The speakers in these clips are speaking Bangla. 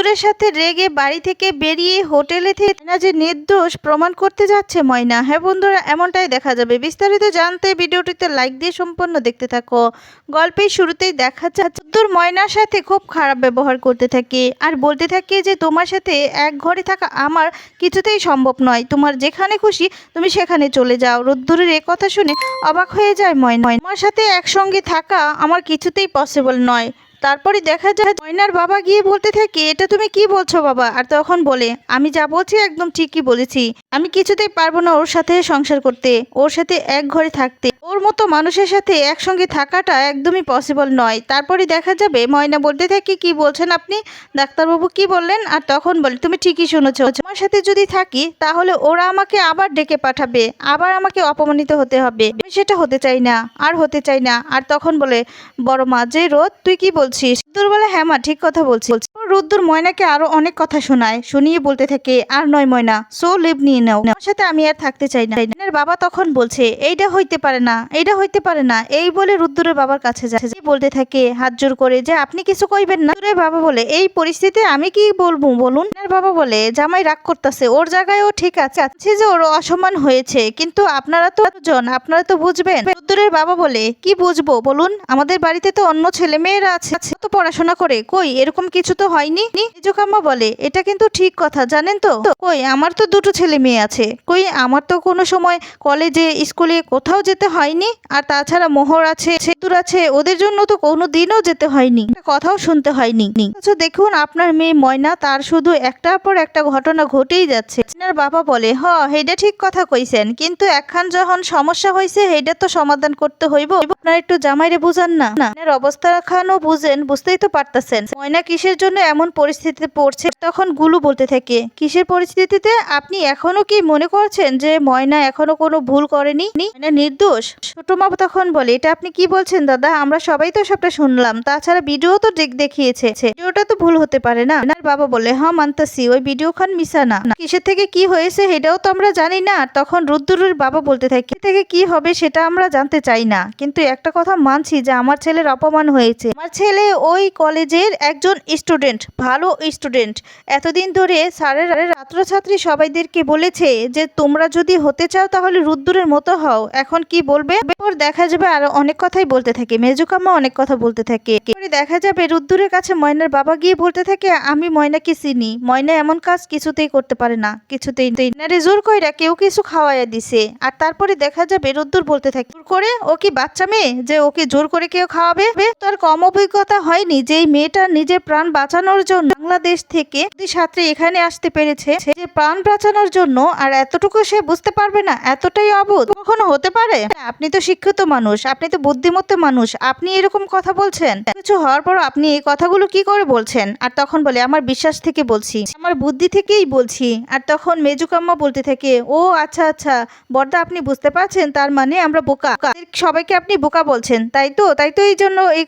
রুদ্রের সাথে রেগে বাড়ি থেকে বেরিয়ে হোটেলে থেকে যে নির্দোষ প্রমাণ করতে যাচ্ছে ময়না। হ্যাঁ বন্ধুরা, এমনটাই দেখা যাবে। বিস্তারিত জানতে ভিডিওটিতে লাইক দিয়ে সম্পূর্ণ দেখতে থাকো। গল্পের শুরুতেই দেখা যাচ্ছে রুদ্র ময়নার সাথে খুব খারাপ ব্যবহার করতে থাকে। আর বলতে থাকে যে, তোমার সাথে এক ঘরে থাকা আমার কিছুতেই সম্ভব নয়। তোমার যেখানে খুশি, তুমি সেখানে চলে যাও। রুদ্রের এ কথা শুনে অবাক হয়ে যায় ময়না। তোমার সাথে একসঙ্গে থাকা আমার কিছুতেই পসিবল নয়। তারপরে দেখা যায় ময়নার বাবা গিয়ে বলতে থাকে, এটা তুমি কি বলছো বাবা? আর তখন বলে, আমি যা বলছি একদম ঠিকই বলেছি। আমি কিছুতেই পারব না ওর সাথে সংসার করতে, ওর সাথে এক ঘরে থাকতে। ওর মতো মানুষের সাথে একসঙ্গে থাকাটা একদমই পসিবল নয়। তারপরে দেখা যাবে। ময়না বলতে থাকে, কি বলছেন আপনি? ডাক্তারবাবু কি বললেন? আর তখন বলে, তুমি ঠিকই শুনেছো। আমার সাথে যদি থাকি, তাহলে ওরা আমাকে আবার ডেকে পাঠাবে। আবার আমাকে অপমানিত হতে হবে। সেটা হতে চাই না, আর হতে চাই না। আর তখন বলে, বড় মা, যে রোদ, তুই কি বলছিস? রুদ্র বলে হ্যাঁ মা, ঠিক কথা বলছি রুদ্দুর ময়নাকে আরও অনেক কথা শোনায়। শুনিয়ে বলতে থাকে, আর নয় ময়না সো লিভ নিয়ে নাও। আমার সাথে আমি আর থাকতে চাই না। বাবা তখন বলছে, এইটা হইতে পারে না। এইটা হইতে পারে না। এই বলে রুদ্দুরের বাবার কাছে যায়। বলতে থাকে, হাত জোর করে যে, আপনি কিছু কইবেন না? রুদ্দুরের বাবা বলে, এই পরিস্থিতিতে আমি কি বলব বলুন? বাবা বলে, জামাই রাগ করতেছে, ওর জায়গায় ও ঠিক আছে। আছে যে ওর অসম্মান হয়েছে, কিন্তু আপনারা তো জন আপনারা তো বুঝবেন। রুদ্দুরের বাবা বলে, কি বুঝব বলুন? আমাদের বাড়িতে তো অন্য ছেলে মেয়েরা আছে তো পড়াশোনা করে। কই, এরকম কিছু তো হয়নি? নিজকাম্মা বলে, এটা কিন্তু ঠিক কথা, জানেন তো? কই, আমার তো দুটো ছেলে মেয়ে আছে। কই, আমার তো কোনো সময় কলেজে, স্কুলে কোথাও যেতে হয়নি আর তাছাড়া মোহর আছে, সেতুর আছে, ওদের জন্য তো কোনো দিনও যেতে হয়নি। কথাও শুনতে হয়নি। আচ্ছা দেখুন, আপনার মেয়ে ময়না, তার শুধু একটার পর একটা ঘটনা ঘটেই যাচ্ছে। আপনার বাবা বলে, হ হেডা ঠিক কথা কইছেন, কিন্তু একখান যখন সমস্যা হয়েছে হেডা তো সমাধান করতে হইব। আপনার একটু জামাইরে বুঝান না। আপনার অবস্থা খানও বুঝেন, বুঝতেই তো পারতেছেন। ময়না কিসের জন্য এমন পরিস্থিতিতে পড়ছে, তখন গুলু বলতে থাকে, কিসের পরিস্থিতিতে? আপনি এখনও কি মনে করছেন যে ময়না এখনও কোনো ভুল করেনি? নির্দোষ ছোট মা তখন বলে, এটা আপনি কি বলছেন দাদা? আমরা সবাই তো সবটা শুনলাম। তাছাড়া ভিডিও তো দেখ- দেখিয়েছে। ভিডিওটা তো ভুল হতে পারে না। আর বাবা বলে হ্যাঁ মানতাছি। ওই ভিডিও খান মিশা না। কিসের থেকে কি হয়েছে সেটাও তো আমরা জানি না। তখন রুদ্দুরের বাবা বলতে থাকে, "কি থেকে কি হবে সেটা আমরা জানতে চাই না। কিন্তু একটা কথা মানছি যে, আমার ছেলের অপমান হয়েছে। আমার ছেলে ওই কলেজের একজন স্টুডেন্ট, ভালো স্টুডেন্ট। এতদিন ধরে স্যারের ছাত্রছাত্রী সবাইদেরকে বলেছে যে, তোমরা যদি হতে চাও তাহলে রুদ্দুরের মতো হও। এখন কি বলবে? এরপর দেখা যাবে আর অনেক কথাই বলতে থাকে। মেজুকাম্মা অনেক কথা বলতে থাকে। দেখা যাবে রুদ্দুরের কাছে ময়নার বাবা গিয়ে বলতে থাকে, আমি ময়নাকে চিনি। ময়না এমন কাজ কিছুতেই করতে পারে না। কিছুতেই জোর কইরা কেউ কিছু খাওয়াইয়া দিছে। আর তারপরে দেখা যাবে রুদ্দুর বলতে থাকে, জোর করে? ও কি বাচ্চা মেয়ে যে ওকে জোর করে কেউ খাওয়াবে? তার কম অভিজ্ঞতা হয়নি যে এই মেয়েটা নিজের প্রাণ বাঁচানোর জন্য বাংলাদেশ থেকে ছাত্রী এখানে আসতে পেরেছে। যে প্রাণ বাঁচানোর জন্য আর এতটুকু সে বুঝতে পারবে না, এতটাই অবোধ। কখনো হতে পারে? আপনি তো শিক্ষিত মানুষ, আপনি তো বুদ্ধিমত্ত মানুষ, আপনি এরকম কথা বলছেন? কিছু হওয়ার পর আপনি এই কথাগুলো কি করে বলছেন? আর তখন বলে, আমার বিশ্বাস থেকে বলছি, আমার বুদ্ধি থেকেই বলছি। আর তখন মেজুকাম্মা বলতে থাকে, ও আচ্ছা আচ্ছা বর্দা আপনি বুঝতে পারছেন, তার মানে আমরা বোকা। সবাইকে আপনি বোকা বলছেন, তাই তো? তাই তো এই জন্য এই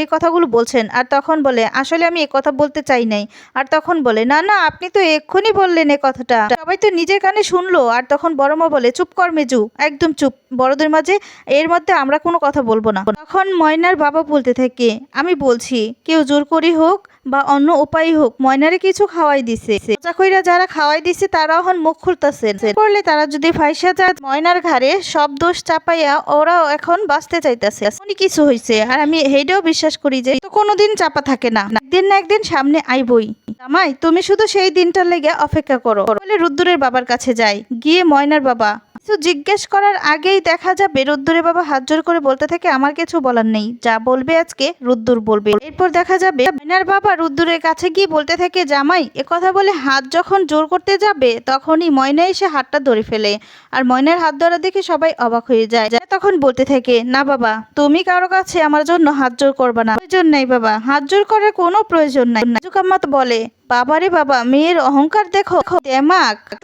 এই কথাগুলো বলছেন। আর তখন বলে, আসলে আমি এ কথা বলতে চাই নাই। আর তখন বলে, না না, আপনি তো এক্ষুনি বললেন এ কথাটা। সবাই তো নিজের কানে শুনলো। আর তখন বড় মা বলে, চুপ কর মেজু, একদম চুপ। বড়দের মাঝে এর মধ্যে আমরা কোনো কথা বলব না। তখন ময়নার বাবা বলতে থাকে, আমি বলছি, কেউ জোর করি হোক বা অন্য উপায় হোক, ময়নারে কিছু খাওয়াই দিছে। কইরা যারা খাওয়াই দিছে তারা এখন মুখ খুলতেছে করলে তারা যদি ফাইসা যায় ময়নার ঘাড়ে সব দোষ চাপাইয়া ওরাও এখন বাঁচতে চাইতেছে। এমনই কিছু হয়েছে আর আমি হেইটাও বিশ্বাস করি যে তো কোনোদিন চাপা থাকে না। একদিন না একদিন সামনে আইবই। জামাই, তুমি শুধু সেই দিনটার লেগে অপেক্ষা করো। বলে রুদ্দুরের বাবার কাছে যাই গিয়ে ময়নার বাবা কিছু জিজ্ঞেস করার আগেই দেখা যাবে রুদ্দুরের বাবা হাত জোর করে বলতে থাকে, আমার কিছু বলার নেই, যা বলবে আজকে রুদ্দুর বলবে। এরপর দেখা যাবে ময়নার বাবা রুদ্দুরের কাছে গিয়ে বলতে থাকে, জামাই, এ কথা বলে হাত যখন জোর করতে যাবে, তখনই ময়না এসে হাতটা ধরে ফেলে। আর ময়নার হাত ধরা দেখে সবাই অবাক হয়ে যায়। তখন বলতে থাকে, না বাবা, তুমি কারও কাছে আমার জন্য হাত জোর করবে না। প্রয়োজন নাই বাবা, হাত জোর করার কোনো প্রয়োজন নাই। জুকাম্মা তো বলে, বাবারে বাবা, মেয়ের অহংকার দেখো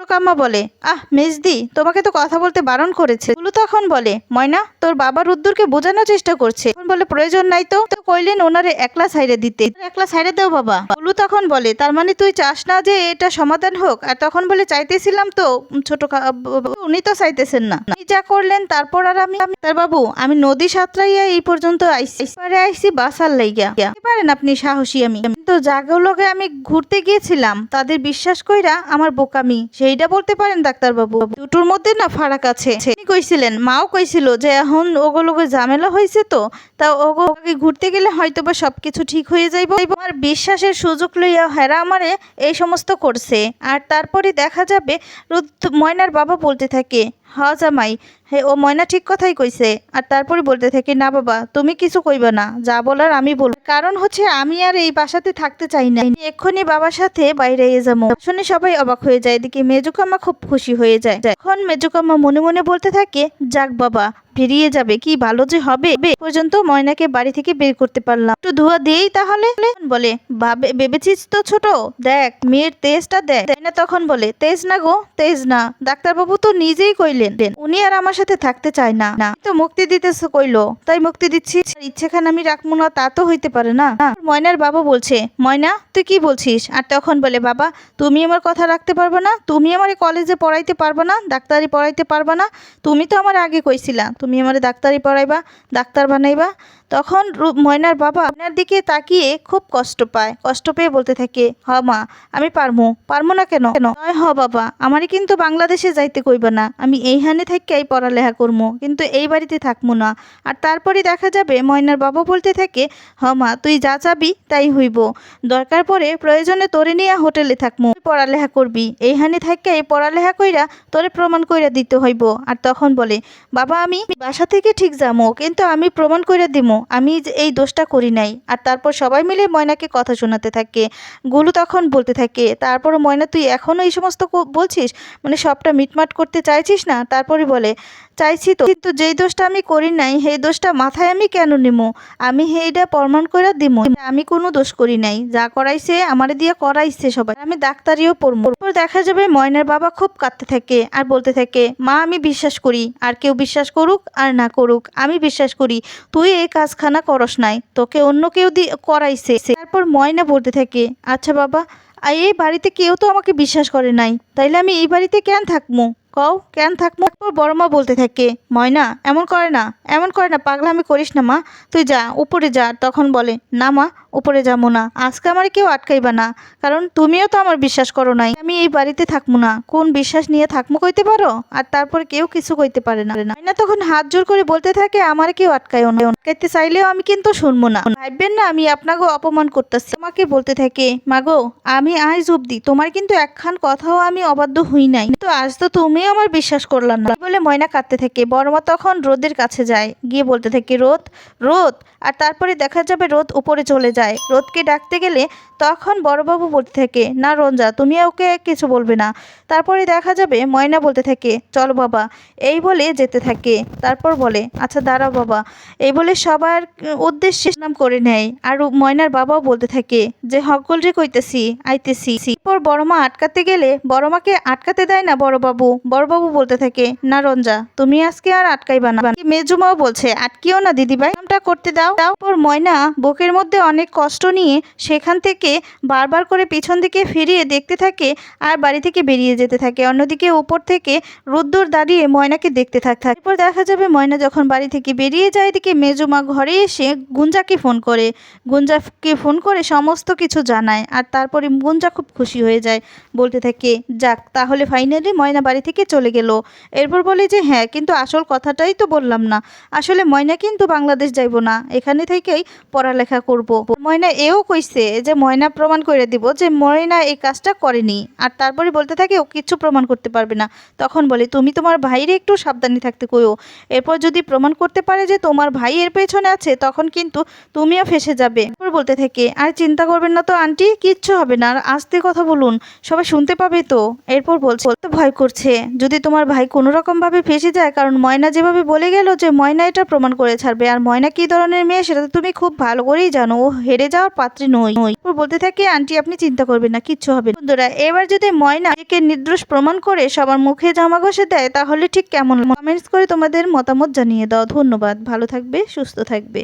টুকাম্মা বলে, আহ, মেজদি, তোমাকে তো কথা বলতে বারণ করেছে। তুলু তখন বলে, ময়না, তোর বাবা রুদ্দুরকে বোঝানোর চেষ্টা করছে। বলে, প্রয়োজন নাই তো। কইলেন ওনারে একলা সাইডে দিতে। একলা সাইডে দাও বাবা। তুলু তখন বলে, তার মানে তুই চাস না যে এটা সমাধান হোক? আর তখন বলে, চাইতেছিলাম তো ছোট উনি তো চাইতেছেন না। যা করলেন, তারপর আর আমি বাবু, আমি নদী সাঁতরাইয়া এই পর্যন্ত আইসি আইসি বাসার লাইগা। পারেন আপনি সাহসী আমি। কিন্তু জাগলকে আমি ঘুরতে গিয়েছিলাম, তাদের বিশ্বাস কইরা আমার বোকামি। সেইটা বলতে পারেন ডাক্তার বাবু। দুটোর মধ্যে না ফারাক আছে। কইছিলেন, মাও কইছিল যে এখন ওগুলোকে ঝামেলা হয়েছে তো, তা ওগুলোকে ঘুরতে গেলে হয়তো বা সবকিছু ঠিক হয়ে যাইব। আমার বিশ্বাসের সুযোগ লইয়া হেরা আমারে এই সমস্ত করছে। আর তারপরে দেখা যাবে, রুদ্র ময়নার বাবা বলতে থাকে হ জামাই। হে, ও ময়না ঠিক কথাই কইছে। আর তারপরে বলতে থাকে, না বাবা, তুমি কিছু কইবা না। যা বলার আমি বল কারণ হচ্ছে, আমি আর এই বাসাতে থাকতে চাই না। এক্ষুনি বাবার সাথে বাইরে যাব। শুনে সবাই অবাক হয়ে যায়। এদিকে মেজুকামা খুব খুশি হয়ে যায়। এখন মেজুকামা মনে মনে বলতে থাকে, যাক বাবা বেরিয়ে যাবে, কি ভালো যে হবে? পর্যন্ত ময়নাকে বাড়ি থেকে বের করতে পারলাম। একটু ধোয়া দিয়েই তাহলে? বলে, ভাবে, ভেবেছিস তো ছোট? দেখ, মেয়ের তেজটা দেখ। না তখন বলে, তেজ না গো, তেজ না। ডাক্তারবাবু তো নিজেই কইলেন উনি আর আমার সাথে থাকতে চায় না। তো মুক্তি দিতেছে কইলো। তাই মুক্তি দিচ্ছি। ইচ্ছেখান আমি রাখব না, তা তো হইতে পারে না। ময়নার বাবা বলছে, ময়না, তুই কি বলছিস? আর তখন বলে, বাবা, তুমি আমার কথা রাখতে পারবে না, তুমি আমার কলেজে পড়াইতে পারবে না, ডাক্তারি পড়াইতে পারবে না, তুমি তো আমার আগে কইছিলা। তুমি আমার ডাক্তারি পড়াইবা ডাক্তার বানাইবা তখন ময়নার বাবা আপনার দিকে তাকিয়ে খুব কষ্ট পায়। কষ্ট পেয়ে বলতে থাকে, হ মা, আমি পারমু। পারমো না কেন? কেন? নয় হ বাবা আমারই কিন্তু বাংলাদেশে যাইতে কইবা না। আমি এইখানে থেকেই পড়ালেখা করব কিন্তু এই বাড়িতে থাকব না। আর তারপরে দেখা যাবে ময়নার বাবা বলতে থাকে, হ মা, তুই যা চাবি তাই হইব। দরকার পড়ে প্রয়োজনে তোরে নিয়ে হোটেলে তুই পড়ালেখা করবি। এইখানে থেকেই পড়ালেখা কইরা তোরে প্রমাণ কইরা দিতে হইব। আর তখন বলে, বাবা, আমি বাসা থেকে ঠিক যাব কিন্তু আমি প্রমাণ করে দিমু। আমি এই দোষটা করি নাই। আর তারপর সবাই মিলে ময়নাকে কথা শোনাতে থাকে। গুলু তখন বলতে থাকে, তারপর ময়না, তুই এখনও এই সমস্ত বলছিস? মানে সবটা মিটমাট করতে চাইছিস না? তারপরে বলে চাইছি তো। কিন্তু যেই দোষটা আমি করি নাই, সেই দোষটা মাথায় আমি কেন নিমু? আমি সেইটা প্রমাণ করে দিমু। আমি কোনো দোষ করি নাই। যা করাইছে, আমারে দিয়ে করাইছে সবাই। আমি ডাক্তারিও পড়ব তারপর দেখা যাবে ময়নার বাবা খুব কাঁদতে থাকে আর বলতে থাকে, মা, আমি বিশ্বাস করি। আর কেউ বিশ্বাস করুক আর না করুক, আমি বিশ্বাস করি। তুই এই কাজখানা করস নাই। তোকে অন্য কেউ দি করাইছে। তারপর ময়না বলতে থাকে আচ্ছা বাবা এই বাড়িতে কেউ তো আমাকে বিশ্বাস করে নাই। তাইলে আমি এই বাড়িতে কেন থাকব কও, কেন থাকব? বড় মা বলতে থাকে, ময়না, এমন করে না, এমন করে না, পাগলামি করিস না মা, তুই যা, উপরে যা, তখন বলে, না মা উপরে যাব না। আজকে আমার কেউ আটকাইবা না। কারণ তুমিও তো আমার বিশ্বাস করো নাই। আমি এই বাড়িতে থাকব না। কোন বিশ্বাস নিয়ে থাকব কইতে পারো? আর তারপর কেউ কিছু কইতে পারে না। না তখন হাত জোর করে বলতে থাকে, আমার কেউ আটকায়ও না। আটকাইতে চাইলেও আমি কিন্তু শুনব না। ভাববেন না, আমি আপনাকে অপমান করতেছি। তোমাকে বলতে থাকে, মাগো, আমি আজ অব্দি তোমার কিন্তু একখান কথাও আমি অবাধ্য হই নাই। তো আজ তো তুমিও আমার বিশ্বাস করলাম না। বলে ময়না কাঁদতে থাকে। বড়মা তখন রোদের কাছে যায়। গিয়ে বলতে থাকে, রোদ রোদ। আর তারপরে দেখা যাবে রোদ উপরে চলে যায়। রোদকে ডাকতে গেলে তখন বড়বাবু বলতে থাকে, না রঞ্জা তুমি ওকে কিছু বলবে না। তারপরে দেখা যাবে ময়না বলতে থাকে, চল বাবা। এই বলে যেতে থাকে। তারপর বলে আচ্ছা দাঁড়াও বাবা। এই বলে সবার উদ্দেশ্যে নাম করে নেয়। আর ময়নার বাবাও বলতে থাকে, যে হকল রে কইতেছি, আইতেছি। পর বড়মা আটকাতে গেলে বড়মাকে আটকাতে দেয় না বড়বাবু। বড়বাবু বলতে থাকে, না রঞ্জা তুমি আজকে আর আটকাইবা না। মেজুমাও বলছে, আটকিও না দিদিভাই, কামটা করতে দাও। তারপর ময়না বুকের মধ্যে অনেক কষ্ট নিয়ে সেখান থেকে বারবার করে পিছন দিকে ফিরিয়ে দেখতে থাকে আর বাড়ি থেকে বেরিয়ে যেতে থাকে। অন্যদিকে উপর থেকে রুদ্দুর দাঁড়িয়ে ময়নাকে দেখতে থাকে তারপর দেখা যাবে ময়না যখন বাড়ি থেকে বেরিয়ে যায়, এদিকে মেজুমা ঘরে এসে গুঞ্জাকে ফোন করে। গুঞ্জাকে ফোন করে সমস্ত কিছু জানায় আর তারপরে গুঞ্জা খুব খুশি হয়ে যায়। বলতে থাকে, যাক, তাহলে ফাইনালি ময়না বাড়ি থেকে চলে গেল। এরপর বলে যে হ্যাঁ কিন্তু আসল কথাটাই তো বললাম না। আসলে ময়না কিন্তু বাংলাদেশ যাইব না। এখানে থেকেই পড়ালেখা করব। ময়না এও কইছে যে ময়না প্রমাণ করে দিব যে ময়না এই কাজটা করেনি। আর তারপরে বলতে থাকে, ও কিচ্ছু প্রমাণ করতে পারবে না। তখন বলে, তুমি তোমার ভাইরে একটু সাবধানে থাকতে কইও। এরপর যদি প্রমাণ করতে পারে যে তোমার ভাই এর পেছনে আছে, তখন কিন্তু তুমিও ফেসে যাবে। বলতে থাকে, আর চিন্তা করবেন না তো আন্টি, কিচ্ছু হবে না। আর আস্তে কথা বলুন, সবাই শুনতে পাবে তো? এরপর বলছে তো ভয় করছে। যদি তোমার ভাই কোনো রকম ভাবে ফেসে যায়, কারণ ময়না যেভাবে বলে গেল যে ময়না এটা প্রমাণ করে ছাড়বে, আর ময়না কি ধরনের মেয়ে, সেটা তো তুমি খুব ভালো করেই জানো। ও হেরে যাওয়ার পাত্রে নই। নই বলতে থাকে, আন্টি, আপনি চিন্তা করবেন না, কিচ্ছু হবে বন্ধুরা, এবার যদি ময়না একে নির্দোষ প্রমাণ করে সবার মুখে জামা ঘষে দেয়, তাহলে ঠিক কেমন? কমেন্টস করে তোমাদের মতামত জানিয়ে দাও। ধন্যবাদ। ভালো থাকবে, সুস্থ থাকবে।